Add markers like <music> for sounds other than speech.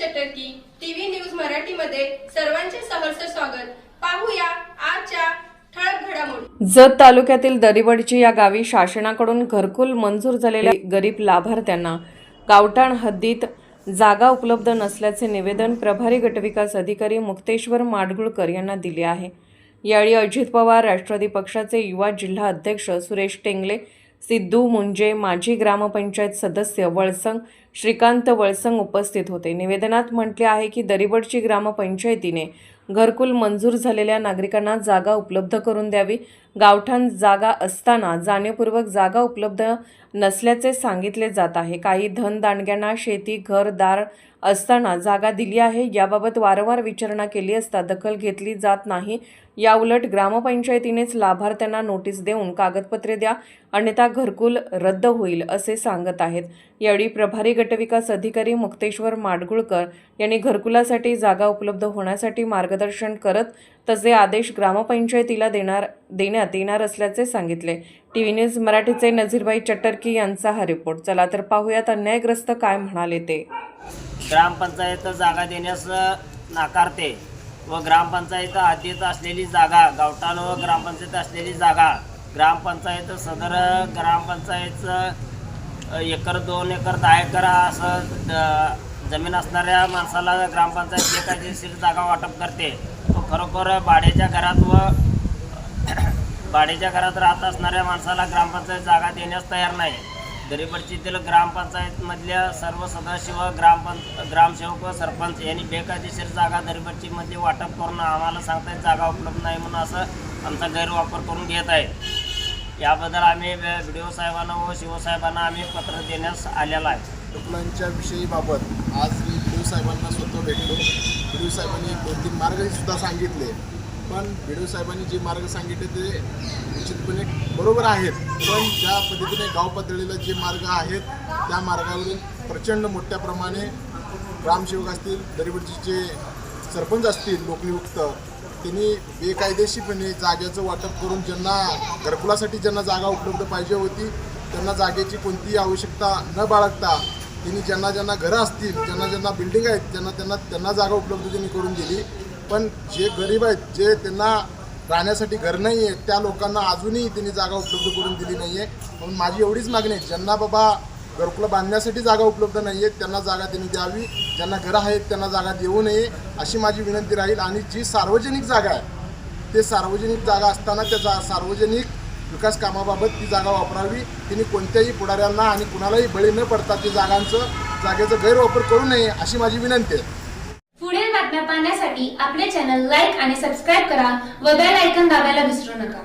चटर्की TV news मराठीमध्ये सर्वांचे सहर्ष स्वागत. पाहूया आजच्या ठळक घडामोडी. जत तालुक्यातील दरिवडची या गावी शासनाकडून घरकुल मंजूर झालेल्या गरीब लाभार्थ्यांना गावठाण हद्दीत जागा उपलब्ध नसल्याचे निवेदन प्रभारी गटविकास अधिकारी मुक्तेश्वर माडगुळकर यांना दिले आहे. यावेळी अजित पवार राष्ट्रवादी पक्षाचे युवा जिल्हा अध्यक्ष सुरेश टेंगले सिद्धू मुंजे माजी ग्रामपंचायत सदस्य वळसंग श्रीकांत वळसंग उपस्थित होते. निवेदनात म्हटले आहे की दरिवडची ग्रामपंचायतीने घरकुल मंजूर झालेल्या नागरिकांना जागा उपलब्ध करून द्यावी. गावठाण जागा असताना जाणीवपूर्वक जागा उपलब्ध नसल्याचे सांगितले जात आहे. काही धनदांडग्यांना शेती घर दार असताना जागा दिली आहे. याबाबत वारंवार विचारणा केली असता दखल घेतली जात नाही. याउलट ग्रामपंचायतीनेच लाभार्थ्यांना नोटीस देऊन कागदपत्रे द्या. अन्यथा घरकुल रद्द होईल असे सांगत आहेत. यावेळी प्रभारी गटविकास अधिकारी मुक्तेश्वर माडगुळकर यांनी घरकुलासाठी जागा उपलब्ध होण्यासाठी मार्गदर्शन करत तसे आदेश ग्रामपंचायतीला देणार देण्यात येणार असल्याचे सांगितले. टीव्ही न्यूज मराठीचे नझीरभाई चटर्की यांचा हा रिपोर्ट. चला तर पाहूयात अन्यायग्रस्त काय म्हणाले ते. ग्रामपंचायत जागा देण्यास नाकारते व ग्रामपंचायत हद्दीत असलेली जागा गावठाण व ग्रामपंचायत असलेली जागा ग्रामपंचायत सदर ग्रामपंचायतचं एकर दोन एकर दहा एकर असं जमीन असणाऱ्या माणसाला ग्रामपंचायत बेकायदेशीर जागा वाटप करते. तो खरोखर भाड्याच्या घरात व <clears throat> भाड्याच्या घरात राहत असणाऱ्या माणसाला ग्रामपंचायत जागा देण्यास तयार नाही. दरीपडचीतील ग्रामपंचायतमधल्या सर्व सदस्य व ग्रामपंच ग्रामसेवक व सरपंच यांनी बेकायदेशीर जागा दरीपडचीमध्ये वाटप करून आम्हाला सांगतायत जागा उपलब्ध नाही म्हणून असं आमचा गैरवापर करून घेत आहे याबद्दल आम्ही बी डी ओ साहेबांना व शिवसाहेबांना आम्ही पत्र देण्यास आलेलं आहे. डॉक्टरांच्या विषयीबाबत आज मी साहेबांना स्वतः भेटलो. बिडू साहेबांनी दोन तीन मार्गही सुद्धा सांगितले. पण बिडू साहेबांनी जे मार्ग सांगितले ते निश्चितपणे बरोबर आहेत. पण ज्या पद्धतीने गाव पातळीला जे मार्ग आहेत त्या मार्गावरून प्रचंड मोठ्या प्रमाणे ग्रामसेवक असतील दरिबडचे सरपंच असतील लोकनियुक्त त्यांनी बेकायदेशीरपणे जागेचं वाटप करून ज्यांना घरकुलासाठी ज्यांना जागा उपलब्ध पाहिजे होती त्यांना जागेची कोणतीही आवश्यकता न बाळगता त्यांनी ज्यांना ज्यांना घरं असतील ज्यांना ज्यांना बिल्डिंग आहेत ज्यांना त्यांना त्यांना जागा उपलब्ध त्यांनी करून दिली. पण जे गरीब आहेत जे त्यांना राहण्यासाठी घर नाही आहे त्या लोकांना अजूनही त्यांनी जागा उपलब्ध करून दिली नाही आहे म्हणून माझी एवढीच मागणी आहे ज्यांना बाबा घरकुलं बांधण्यासाठी जागा उपलब्ध नाही आहे त्यांना जागा त्यांनी द्यावी. ज्यांना घरं आहेत त्यांना जागा देऊ नये अशी माझी विनंती राहील. आणि जी सार्वजनिक जागा आहे ते सार्वजनिक जागा असताना त्या जा सार्वजनिक विकास कामाबाबत ती जागा वापरावी. तिने कोणत्याही पुढाऱ्यांना आणि कुणालाही बळी न पडता ती जागांचं जागेचा गैरवापर करू नये अशी माझी विनंती आहे. पुढील बातम्या पाहण्यासाठी आपले चॅनल लाईक आणि सबस्क्राईब करा व बेल आयकन दाबायला विसरू नका.